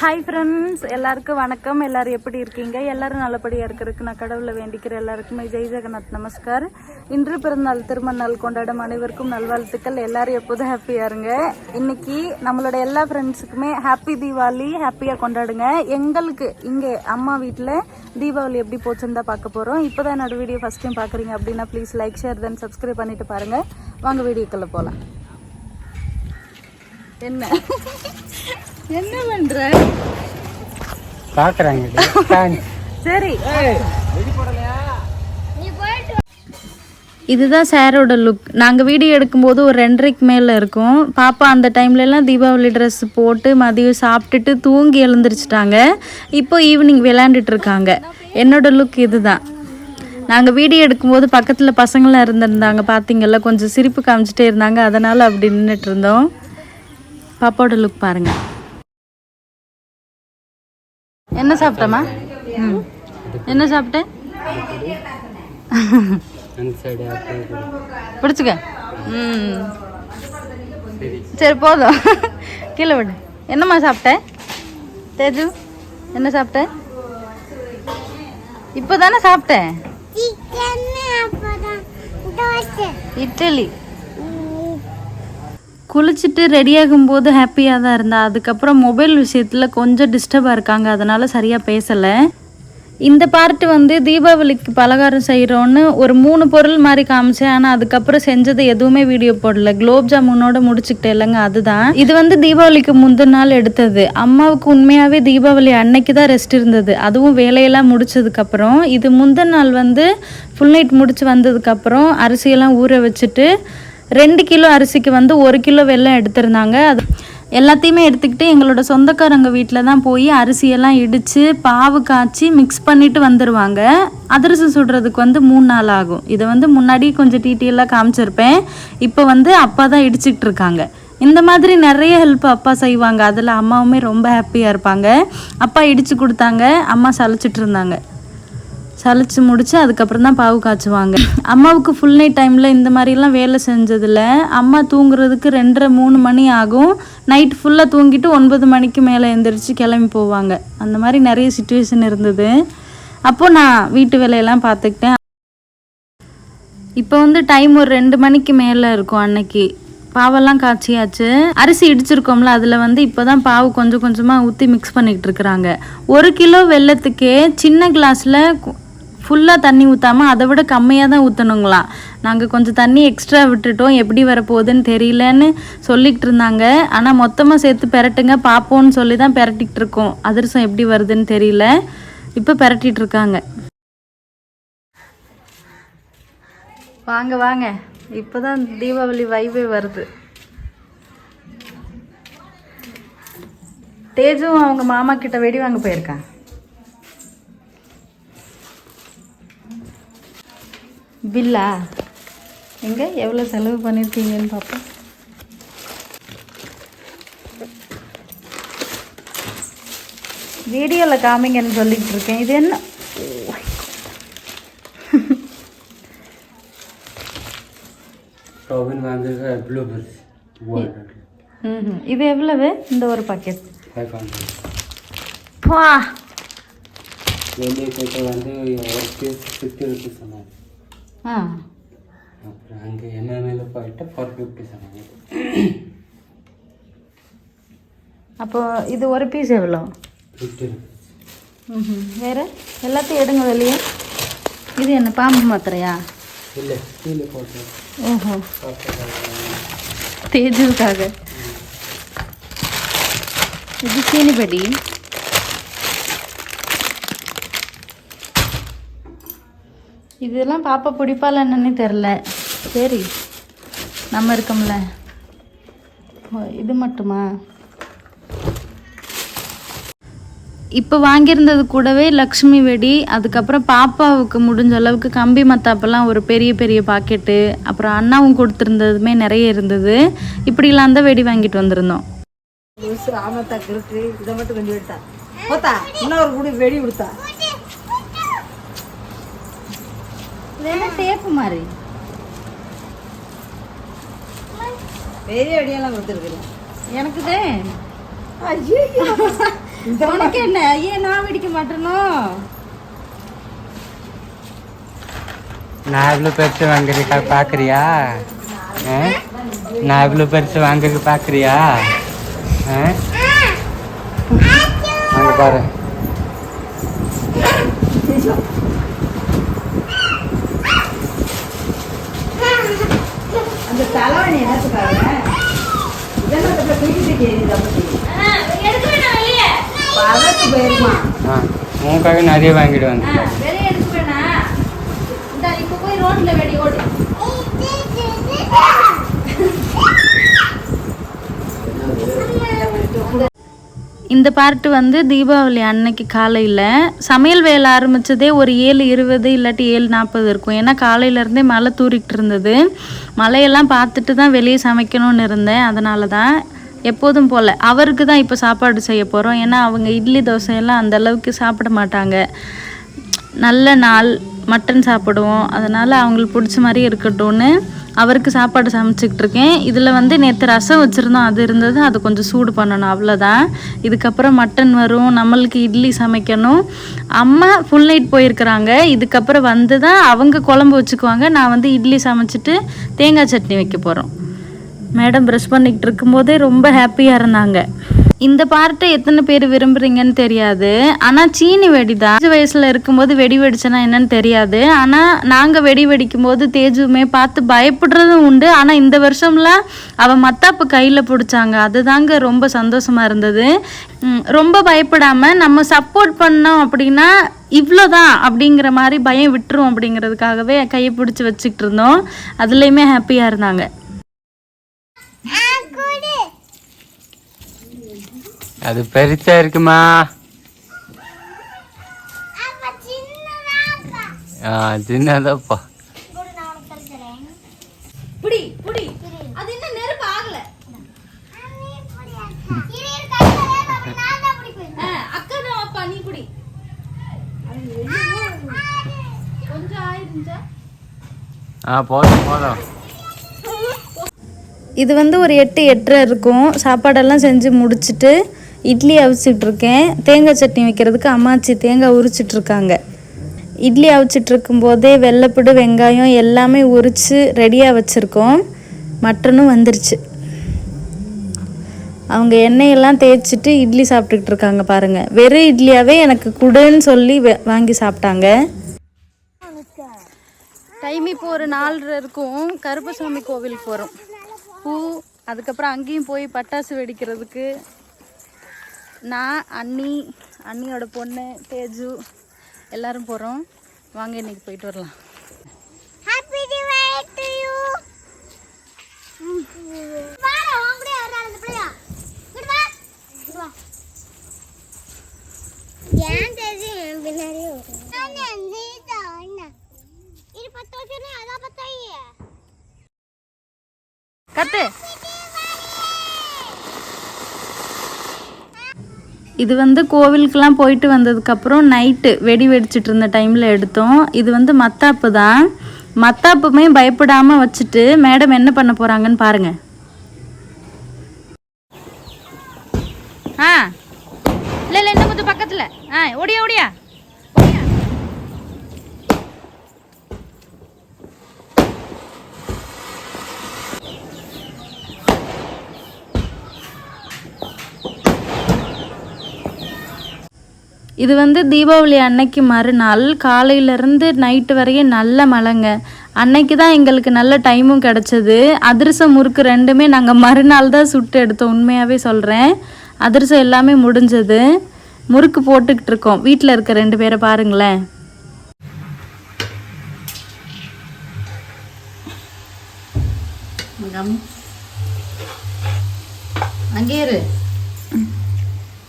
Hi friends எல்லாருக்கும் வணக்கம். எல்லாரும் எப்படி இருக்கீங்க? எல்லாரும் நல்லபடியாக இருக்கிறதுக்கு நான் கடவுளை வேண்டிக்கிறேன் எல்லாருக்குமே ஜெய் ஜெகநாத் நமஸ்கார் இன்று பிறந்தநாள் திருமண நாள் கொண்டாடும் அனைவருக்கும் நல்வாழ்த்துக்கள். எல்லாரும் எப்போதும் ஹாப்பியாக இருங்க. இன்னைக்கு நம்மளோட எல்லா ஃப்ரெண்ட்ஸுக்குமே ஹாப்பி தீபாவளி ஹாப்பியாக கொண்டாடுங்க. எங்களுக்கு இங்கே அம்மா வீட்டில் தீபாவளி எப்படி போச்சுன்னு தான் பார்க்க போகிறோம் இப்போ தான் என்னோட வீடியோ ஃபஸ்ட் டைம் பார்க்குறீங்க அப்படின்னா please like share then subscribe பண்ணிட்டு பாருங்க. வாங்க வீடியோக்குள்ளே போகலாம் என்ன? என்ன பண்ற? பாக்குறாங்க. சரி. இதுதான் சாரோட லுக் நாங்கள் வீடியோ எடுக்கும்போது ஒரு ரெண்டரைக்கு மேலே இருக்கும். பாப்பா அந்த டைம்லலாம் தீபாவளி ட்ரெஸ் போட்டு மதியம் சாப்பிட்டுட்டு தூங்கி எழுந்திரிச்சிட்டாங்க. இப்போ ஈவினிங் விளையாண்டுட்டு இருக்காங்க. என்னோட லுக் இதுதான். நாங்கள் வீடியோ எடுக்கும்போது பக்கத்தில் பசங்களாம் இருந்திருந்தாங்க. பார்த்தீங்கல்ல கொஞ்சம் சிரிப்பு காமிச்சிட்டே இருந்தாங்க. அதனால் அப்படி நின்றுட்டு இருந்தோம். பாப்பாவோட லுக் பாருங்க. என்ன சாப்பிட்டமா ம். என்ன சாப்பிட்டேன். பிடிச்சிக்க. ம். சரி. போதும். கீழே விடு. என்னம்மா சாப்பிட்ட? தேஜு என்ன சாப்பிட்ட? இப்போ தானே சாப்பிட்டேன் இட்லி. குளிச்சுட்டு ரெடியாகும் போது ஹாப்பியாக தான் இருந்தா. அதுக்கப்புறம் மொபைல் விஷயத்தில் கொஞ்சம் டிஸ்டர்பாக இருக்காங்க. அதனால் சரியாக பேசலை. இந்த பார்ட் வந்து தீபாவளிக்கு பலகாரம் செய்கிறோன்னு ஒரு மூணு பொருள் மாதிரி காமிச்சேன் ஆனால் அதுக்கப்புறம் செஞ்சது எதுவுமே வீடியோ போடல. குலோப் ஜாமுனோட முடிச்சுக்கிட்டே இல்லைங்க அதுதான். இது வந்து தீபாவளிக்கு முந்தின நாள் எடுத்தது. அம்மாவுக்கு உண்மையாகவே தீபாவளி அன்னைக்கு தான் ரெஸ்ட் இருந்தது. அதுவும் வேலையெல்லாம் முடிச்சதுக்கப்புறம். இது முந்தின நாள் வந்து ஃபுல் நைட் முடிச்சு வந்ததுக்கப்புறம் அரிசியெல்லாம் ஊற வச்சுட்டு ரெண்டு கிலோ அரிசிக்கு வந்து ஒரு கிலோ வெள்ளம் எடுத்திருந்தாங்க. அது எல்லாத்தையுமே எடுத்துக்கிட்டு எங்களோட சொந்தக்காரங்க வீட்டில் தான் போய் அரிசியெல்லாம் இடித்து பாவு காய்ச்சி மிக்ஸ் பண்ணிட்டு வந்துடுவாங்க அதிரசம் சுடுறதுக்கு வந்து மூணு நாள் ஆகும். இதை வந்து முன்னாடி கொஞ்சம் டீட்டெயிலாக காமிச்சிருப்பேன். இப்போ வந்து அப்பா தான் இடிச்சிட்டு இருக்காங்க. இந்த மாதிரி நிறைய ஹெல்ப் அப்பா செய்வாங்க. அதில் அம்மாவுமே ரொம்ப ஹாப்பியாக இருப்பாங்க. அப்பா இடித்து கொடுத்தாங்க. அம்மா சளைச்சிட்டு இருந்தாங்க. சலிச்சு முடிச்சு அதுக்கப்புறம் தான் பாவு காய்ச்சுவாங்க. அம்மாவுக்கு ஃபுல் நைட் டைமில் இந்த மாதிரிலாம் வேலை செஞ்சதில்ல. அம்மா தூங்குறதுக்கு ரெண்டரை மூணு மணி ஆகும். நைட் ஃபுல்லாக தூங்கிட்டு ஒன்பது மணிக்கு மேலே எந்திரிச்சு கிளம்பி போவாங்க. அந்த மாதிரி நிறைய சுச்சுவேஷன் இருந்தது. அப்போது நான் வீட்டு வேலையெல்லாம் பார்த்துக்கிட்டேன். இப்போ வந்து டைம் ஒரு ரெண்டு மணிக்கு மேலே இருக்கும் அன்னைக்கு. பாவெல்லாம் காய்ச்சியாச்சு. அரிசி இடிச்சிருக்கோம்ல அதில் வந்து இப்போ தான் பாவு கொஞ்சம் கொஞ்சமாக ஊற்றி மிக்ஸ் பண்ணிக்கிட்டு இருக்கிறாங்க. ஒரு கிலோ வெள்ளத்துக்கே சின்ன கிளாஸில் ஃபுல்லாக தண்ணி ஊற்றாமல் அதை விட கம்மியாக தான் ஊற்றணுங்களாம் நாங்கள் கொஞ்சம் தண்ணி எக்ஸ்ட்ரா விட்டுட்டோம். எப்படி வரப்போகுதுன்னு தெரியலன்னு சொல்லிக்கிட்டு இருந்தாங்க. ஆனால் மொத்தமாக சேர்த்து பெரட்டுங்க. பார்ப்போம்னு சொல்லி தான் பெரட்டிக்கிட்டு இருக்கோம். அதிரசம் எப்படி வருதுன்னு தெரியல. இப்போ பெரட்டிகிட்டு இருக்காங்க. வாங்க வாங்க. இப்போ தான் தீபாவளி வைபே வருது. தேஜும் அவங்க மாமா கிட்ட வெடி வாங்க போயிருக்கான் பில்லா? எங்க? எவ்வளோ செலவு பண்ணியிருக்கீங்கன்னு பார்ப்போம் வீடியோவில் காமிங்கன்னு சொல்லிட்டு இருக்கேன். இது என்ன? வாங்குறது ம் இது எவ்வளவு? இந்த ஒரு பாக்கெட் ஃபைவ் ஹண்ட்ரட் பா! வெளியே போயிட்டு வந்து ஒரு பீஸ் ஃபிஃப்டி ருபீஸ் சொன்னாங்க. அப்புறம் அங்கே எம்எம்ஏல போயிட்டு ஃபோர் ஃபிஃப்டி சொன்னாங்க. அப்போ இது ஒரு பீஸ் எவ்வளோ? ஃபிஃப்டி ம் வேறு? எல்லாத்தையும் எடுங்க வெளியே. இது என்ன பாம்பு மாத்திரையா? இல்லை கீழே போட்டு. ஓஹோ. தேஜுக்காக இது சீனிபடி இதெல்லாம் பாப்பா பிடிப்பால என்னன்னே தெரில சரி நம்ம இருக்கோம்ல. இது மட்டுமா? இப்போ வாங்கியிருந்தது கூடவே லக்ஷ்மி வெடி அதுக்கப்புறம் பாப்பாவுக்கு முடிஞ்ச அளவுக்கு கம்பி மத்தாப்பெல்லாம் ஒரு பெரிய பெரிய பாக்கெட்டு அப்புறம் அண்ணாவும் கொடுத்துருந்ததுமே நிறைய இருந்தது. இப்படிலாம் தான் வெடி வாங்கிட்டு வந்திருந்தோம். இதை மட்டும் கொஞ்சம் எடுத்தா. போத்தா இன்னொரு கூட வெடி கொடுத்தா டேப்பு மாதிரி பெரிய வெடியெல்லாம் கொடுத்துருக்குறேன் எனக்கு தான் ஐயோ உனக்கு என்ன? ஏன் நான் வெடிக்க மாட்டேனோ? நான் இவ்வளோ பெருசு வாங்குறதுக்கா பார்க்குறியா நான் இவ்வளோ பெருசு வாங்குறதுக்கு பார்க்குறியா அங்கே பாரு. உனக்காக நிறைய வாங்கிட்டு வந்தேன். வெளியே எடுக்க வேணாம் இந்த இப்போ போய் ரோட்ல வெடி ஓடு. இந்த பார்ட்டு வந்து தீபாவளி அன்னைக்கு காலையில். சமையல் வேலை ஆரம்பித்ததே ஒரு ஏழு இருபது இல்லாட்டி ஏழு நாற்பது இருக்கும். ஏன்னா காலையிலேருந்தே மழை தூரிக்கிட்டு இருந்தது. மழையெல்லாம் பார்த்துட்டு தான் வெளியே சமைக்கணும்னு இருந்தேன். அதனால தான் எப்போதும் போல். அவருக்கு தான் இப்போ சாப்பாடு செய்ய போகிறோம் ஏன்னா அவங்க இட்லி தோசையெல்லாம் அந்த அளவுக்கு சாப்பிட மாட்டாங்க. நல்ல நாள் மட்டன் சாப்பிடுவோம். அதனால் அவங்களுக்கு பிடிச்ச மாதிரி இருக்கட்டும்னு அவருக்கு சாப்பாடு சமைச்சிக்கிட்டு இருக்கேன். இதில் வந்து நேற்று ரசம் வச்சுருந்தோம். அது இருந்தது. அது கொஞ்சம் சூடு பண்ணணும். அவ்வளோதான் இதுக்கப்புறம் மட்டன் வரும். நம்மளுக்கு இட்லி சமைக்கணும். அம்மா ஃபுல் நைட் போயிருக்கிறாங்க. இதுக்கப்புறம் வந்து தான் அவங்க குழம்பு வச்சுக்குவாங்க. நான் வந்து இட்லி சமைச்சிட்டு தேங்காய் சட்னி வைக்க போகிறோம் மேடம் ப்ரெஷ் பண்ணிக்கிட்டு இருக்கும்போதே ரொம்ப ஹாப்பியாக இருந்தாங்க. இந்த பார்ட்டை எத்தனை பேர் விரும்புறீங்கன்னு தெரியாது. ஆனால் சீனி வெடி தான் அஞ்சு வயசில் இருக்கும்போது வெடி வெடிச்சனா என்னன்னு தெரியாது. ஆனால் நாங்கள் வெடி வெடிக்கும் போது தேஜுமே பார்த்து பயப்படுறதும் உண்டு. ஆனால் இந்த வருஷம்லாம் அவள் மத்தாப்பு கையில் பிடிச்சாங்க. அதுதாங்க ரொம்ப சந்தோஷமாக இருந்தது. ரொம்ப பயப்படாமல் நம்ம சப்போர்ட் பண்ணோம் அப்படின்னா இவ்வளோதான் அப்படிங்கிற மாதிரி பயம் விட்டுரும் அப்படிங்கிறதுக்காகவே கையை பிடிச்சி வச்சுக்கிட்டு இருந்தோம். அதுலேயுமே ஹாப்பியாக இருந்தாங்க. அது பெருசா இருக்குமா? ஆ சின்னதாப்பா. ஆ போதும் போதும். இது வந்து ஒரு எட்டு எட்டரை இருக்கும். சாப்பாடெல்லாம் செஞ்சு முடிச்சுட்டு இட்லி அவிச்சிட்ருக்கேன். தேங்காய் சட்னி வைக்கிறதுக்கு அம்மாச்சி தேங்காய் உரிச்சிட்ருக்காங்க. இட்லி அவிச்சிட்ருக்கும் போதே வெள்ளைப்புடு வெங்காயம் எல்லாமே உரித்து ரெடியாக வச்சுருக்கோம். மட்டனும் வந்துருச்சு. அவங்க எண்ணெயெல்லாம் தேய்ச்சிட்டு இட்லி சாப்பிட்டுக்கிட்டு இருக்காங்க பாருங்கள் வெறும் இட்லியாகவே எனக்கு குடுன்னு சொல்லி வாங்கி சாப்பிட்டாங்க. டைம் இப்போ ஒரு நாலரை இருக்கும். கருப்பசாமி கோவிலுக்கு போகிறோம் பூ அதுக்கப்புறம் அங்கேயும் போய் பட்டாசு வெடிக்கிறதுக்கு நான் அண்ணி அண்ணியோட பொண்ணு தேஜு எல்லோரும் போகிறோம் வாங்க இன்னைக்கு போயிட்டு வரலாம் ஹாப்பி தீபாவளி டு யூ வாடா உன் கூட யாரா அந்த பிள்ளையா இங்க வா இங்க வா ஏன் தெரிஞ்சு என் பின்னாடி நான் நீ தான் இது பத்து வருஷம் அதான் பத்தாயி கத்து இது வந்து கோவிலுக்கெலாம் போயிட்டு வந்ததுக்கப்புறம் நைட்டு வெடி வெடிச்சிட்டு இருந்த டைமில் எடுத்தோம். இது வந்து மத்தாப்பு தான். மத்தாப்புமே பயப்படாமல் வச்சுட்டு மேடம் என்ன பண்ண போகிறாங்கன்னு பாருங்கள் ஆ. இல்லை இல்லை இன்னும் கொஞ்சம் பக்கத்தில். ஆ ஓடியா ஓடியா. இது வந்து தீபாவளி அன்னைக்கு மறுநாள். காலையிலேருந்து நைட்டு வரையும் நல்ல மழைங்க. அன்னைக்கு தான் எங்களுக்கு நல்ல டைமும் கிடச்சிது. அதிரசம் முறுக்கு ரெண்டுமே நாங்கள் மறுநாள் தான் சுட்டு எடுத்தோம். உண்மையாகவே சொல்கிறேன் அதிரசம் எல்லாமே முடிஞ்சது. முறுக்கு போட்டுக்கிட்டு இருக்கோம். வீட்டில் இருக்க ரெண்டு பேரை பாருங்களேன். அங்கே இரு.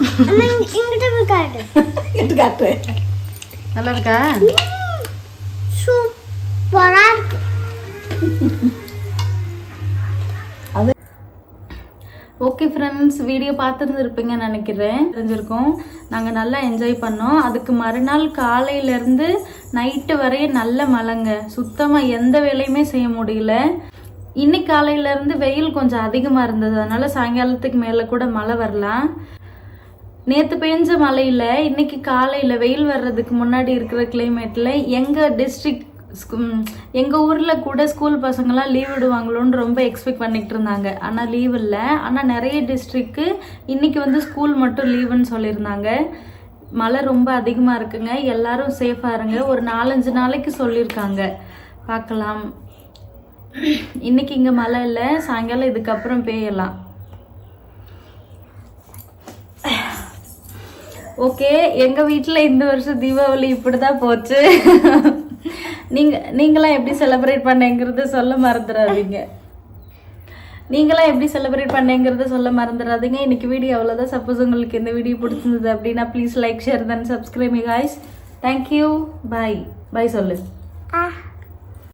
இங்கிட்ட போய் காட்டு எட்டு காட்டு நல்லா இருக்கா சூப்பரா இருக்கு ஓகே ஃப்ரெண்ட்ஸ் வீடியோ பார்த்துருந்துருப்பீங்கன்னு நினைக்கிறேன். தெரிஞ்சிருக்கோம். நாங்கள் நல்லா என்ஜாய் பண்ணோம். அதுக்கு மறுநாள் காலையிலேருந்து நைட்டு வரையும் நல்ல மழைங்க. சுத்தமாக எந்த வேலையுமே செய்ய முடியல. இன்னைக்கு காலையிலேருந்து வெயில் கொஞ்சம் அதிகமாக இருந்தது. அதனால சாயங்காலத்துக்கு மேலே கூட மழை வரலாம். நேற்று பெஞ்ச மழையில் இன்னைக்கு காலையில் வெயில் வர்றதுக்கு முன்னாடி இருக்கிற கிளைமேட்டில் எங்கள் டிஸ்ட்ரிக்ட் எங்கள் ஊரில் கூட ஸ்கூல் பசங்களாம் லீவ் விடுவாங்களோன்னு ரொம்ப எக்ஸ்பெக்ட் பண்ணிகிட்டு இருந்தாங்க. ஆனால் லீவ் இல்லை. ஆனால் நிறைய டிஸ்ட்ரிக்கு இன்னைக்கு வந்து ஸ்கூல் மட்டும் லீவுன்னு சொல்லியிருந்தாங்க. மழை ரொம்ப அதிகமாக இருக்குங்க. எல்லாரும் சேஃபாக இருங்க. ஒரு நாலஞ்சு நாளைக்கு சொல்லியிருக்காங்க. பார்க்கலாம். இன்னைக்கு இங்கே மழை இல்லை. சாயங்காலம் இதுக்கப்புறம் பெய்யலாம் ஓகே எங்கள் வீட்டில் இந்த வருஷம் தீபாவளி இப்படி தான் போச்சு. நீங்கள் நீங்களாம் எப்படி செலிப்ரேட் பண்ணேங்கிறத சொல்ல மறந்துடாதீங்க. நீங்களாம் எப்படி செலிப்ரேட் பண்ணேங்கிறத சொல்ல மறந்துடாதீங்க. இன்னைக்கு வீடியோ அவ்வளோதான் சப்போஸ் உங்களுக்கு இந்த வீடியோ பிடிச்சிருந்தது அப்படின்னா please like share then subscribe guys thank you bye bye சொல்லு. ஆ